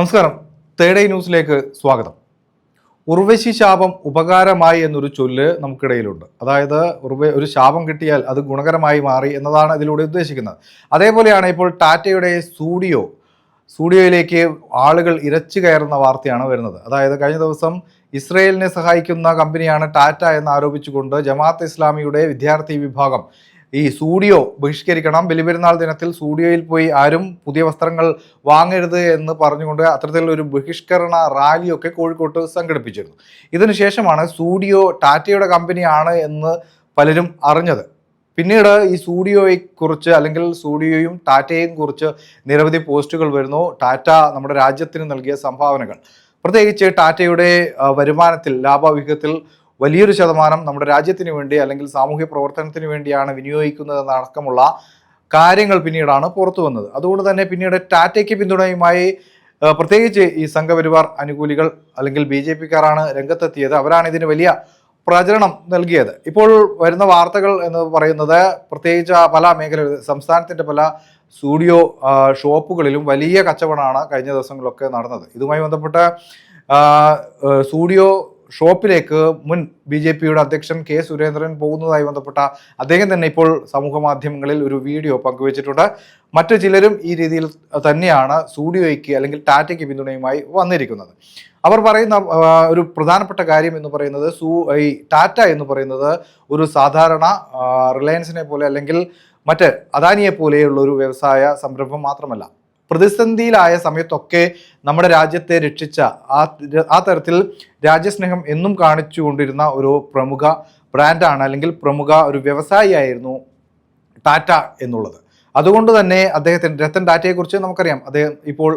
നമസ്കാരം. തേഡേ ന്യൂസിലേക്ക് സ്വാഗതം. ഉർവശി ശാപം ഉപകാരമായി എന്നൊരു ചൊല്ല് നമുക്കിടയിലുണ്ട്. അതായത് ഉർവ ഒരു ശാപം കിട്ടിയാൽ അത് ഗുണകരമായി മാറി എന്നതാണ് ഇതിലൂടെ ഉദ്ദേശിക്കുന്നത്. അതേപോലെയാണ് ഇപ്പോൾ ടാറ്റയുടെ സ്റ്റുഡിയോ സ്റ്റുഡിയോയിലേക്ക് ആളുകൾ ഇരച്ചു കയറുന്ന വാർത്തയാണ് വരുന്നത്. അതായത് കഴിഞ്ഞ ദിവസം ഇസ്രയേലിനെ സഹായിക്കുന്ന കമ്പനിയാണ് ടാറ്റ എന്ന് ആരോപിച്ചുകൊണ്ട് ജമാഅത്ത് ഇസ്ലാമിയുടെ വിദ്യാർത്ഥി വിഭാഗം ഈ സൂഡിയോ ബഹിഷ്കരിക്കണം. ബലിപെരുന്നാൾ ദിനത്തിൽ സൂഡിയോയിൽ പോയി ആരും പുതിയ വസ്ത്രങ്ങൾ വാങ്ങരുത് എന്ന് പറഞ്ഞുകൊണ്ട് അത്തരത്തിലൊരു ബഹിഷ്കരണ റാലിയൊക്കെ കോഴിക്കോട്ട് സംഘടിപ്പിച്ചിരുന്നു. ഇതിനുശേഷമാണ് സൂഡിയോ ടാറ്റയുടെ കമ്പനിയാണ് എന്ന് പലരും അറിഞ്ഞത്. പിന്നീട് ഈ സൂഡിയോയെ കുറിച്ച് അല്ലെങ്കിൽ സൂഡിയോയും ടാറ്റയെയും കുറിച്ച് നിരവധി പോസ്റ്റുകൾ വരുന്നു. ടാറ്റ നമ്മുടെ രാജ്യത്തിന് നൽകിയ സംഭാവനകൾ. പ്രത്യേകിച്ച് ടാറ്റയുടെ വരുമാനത്തിൽ ലാഭവിഹിതത്തിൽ വലിയൊരു ശതമാനം നമ്മുടെ രാജ്യത്തിന് വേണ്ടി അല്ലെങ്കിൽ സാമൂഹ്യ പ്രവർത്തനത്തിന് വേണ്ടിയാണ് വിനിയോഗിക്കുന്നതെന്നടക്കമുള്ള കാര്യങ്ങൾ പിന്നീടാണ് പുറത്തു വന്നത്. അതുകൊണ്ട് തന്നെ പിന്നീട് ടാറ്റയ്ക്ക് പിന്തുണയുമായി പ്രത്യേകിച്ച് ഈ സംഘപരിവാർ അനുകൂലികൾ അല്ലെങ്കിൽ ബി ജെ പിക്കാരാണ് രംഗത്തെത്തിയത്. അവരാണ് ഇതിന് വലിയ പ്രചരണം നൽകിയത്. ഇപ്പോൾ വരുന്ന വാർത്തകൾ എന്ന് പറയുന്നത് പ്രത്യേകിച്ച് പല മേഖല സംസ്ഥാനത്തിന്റെ പല സ്റ്റുഡിയോ ഷോപ്പുകളിലും വലിയ കച്ചവടമാണ് കഴിഞ്ഞ ദിവസങ്ങളിലൊക്കെ നടന്നത്. ഇതുമായി ബന്ധപ്പെട്ട് സ്റ്റുഡിയോ ഷോപ്പിലേക്ക് മുൻ ബി ജെ പിയുടെ അധ്യക്ഷൻ കെ സുരേന്ദ്രൻ പോകുന്നതായി ബന്ധപ്പെട്ട അദ്ദേഹം തന്നെ ഇപ്പോൾ സമൂഹ മാധ്യമങ്ങളിൽ ഒരു വീഡിയോ പങ്കുവച്ചിട്ടുണ്ട്. മറ്റു ചിലരും ഈ രീതിയിൽ തന്നെയാണ് സ്റ്റുഡിയോയ്ക്ക് അല്ലെങ്കിൽ ടാറ്റയ്ക്ക് പിന്തുണയുമായി വന്നിരിക്കുന്നത്. അവർ പറയുന്ന ഒരു പ്രധാനപ്പെട്ട കാര്യം എന്ന് പറയുന്നത് സൂ ഈ ടാറ്റ എന്ന് പറയുന്നത് ഒരു സാധാരണ റിലയൻസിനെ പോലെ അല്ലെങ്കിൽ മറ്റ് അദാനിയെ പോലെയുള്ള ഒരു വ്യവസായ സംരംഭം മാത്രമല്ല. പ്രതിസന്ധിയിലായ സമയത്തൊക്കെ നമ്മുടെ രാജ്യത്തെ രക്ഷിച്ച ആ ആ തരത്തിൽ രാജ്യസ്നേഹം എന്നും കാണിച്ചു കൊണ്ടിരുന്ന ഒരു പ്രമുഖ ബ്രാൻഡാണ് അല്ലെങ്കിൽ പ്രമുഖ ഒരു വ്യവസായിയായിരുന്നു ടാറ്റ എന്നുള്ളത്. അതുകൊണ്ട് തന്നെ അദ്ദേഹത്തിന്റെ രത്തൻ ടാറ്റയെക്കുറിച്ച് നമുക്കറിയാം. അദ്ദേഹം ഇപ്പോൾ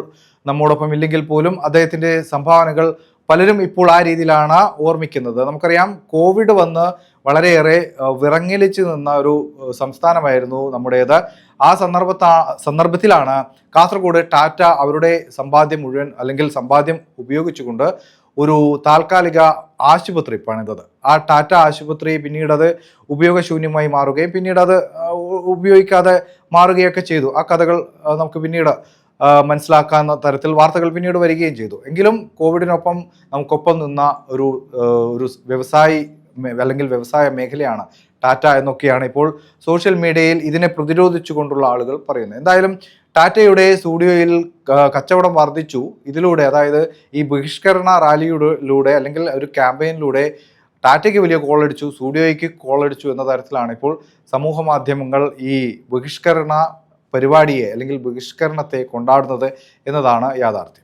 നമ്മോടൊപ്പം ഇല്ലെങ്കിൽ പോലും അദ്ദേഹത്തിന്റെ സംഭാവനകൾ പലരും ഇപ്പോൾ ആ രീതിയിലാണ് ഓർമ്മിക്കുന്നത്. നമുക്കറിയാം കോവിഡ് വന്ന് വളരെയേറെ വിറങ്ങലിച്ച് നിന്ന ഒരു സംസ്ഥാനമായിരുന്നു നമ്മുടേത്. ആ സന്ദർഭത്താ സന്ദർഭത്തിലാണ് കാസർഗോഡ് ടാറ്റ അവരുടെ സമ്പാദ്യം മുഴുവൻ അല്ലെങ്കിൽ സമ്പാദ്യം ഉപയോഗിച്ചുകൊണ്ട് ഒരു താൽക്കാലിക ആശുപത്രി പണിതത് ആ ടാറ്റ ആശുപത്രി പിന്നീട് അത് ഉപയോഗശൂന്യമായി മാറുകയും പിന്നീട് അത് ഉപയോഗിക്കാതെ മാറുകയൊക്കെ ചെയ്തു. ആ കഥകൾ നമുക്ക് പിന്നീട് മനസ്സിലാക്കാവുന്ന തരത്തിൽ വാർത്തകൾ പിന്നീട് വരികയും ചെയ്തു. എങ്കിലും കോവിഡിനൊപ്പം നമുക്കൊപ്പം നിന്ന ഒരു ഒരു വ്യവസായി അല്ലെങ്കിൽ വ്യവസായ മേഖലയാണ് ടാറ്റ എന്നൊക്കെയാണ് ഇപ്പോൾ സോഷ്യൽ മീഡിയയിൽ ഇതിനെ പ്രതിരോധിച്ചുകൊണ്ടുള്ള ആളുകൾ പറയുന്നത്. എന്തായാലും ടാറ്റയുടെ സ്റ്റുഡിയോയിൽ കച്ചവടം വർദ്ധിച്ചു. ഇതിലൂടെ അതായത് ഈ ബഹിഷ്കരണ റാലിയിലൂടെ അല്ലെങ്കിൽ ഒരു ക്യാമ്പയിനിലൂടെ ടാറ്റയ്ക്ക് വലിയ കോൾ അടിച്ചു സ്റ്റുഡിയോയ്ക്ക് കോൾ അടിച്ചു എന്ന തരത്തിലാണ് ഇപ്പോൾ സമൂഹ മാധ്യമങ്ങൾ ഈ ബഹിഷ്കരണ പരിപാടിയെ അല്ലെങ്കിൽ ബഹിഷ്കരണത്തെ കൊണ്ടാടുന്നത് എന്നതാണ് യാഥാർത്ഥ്യം.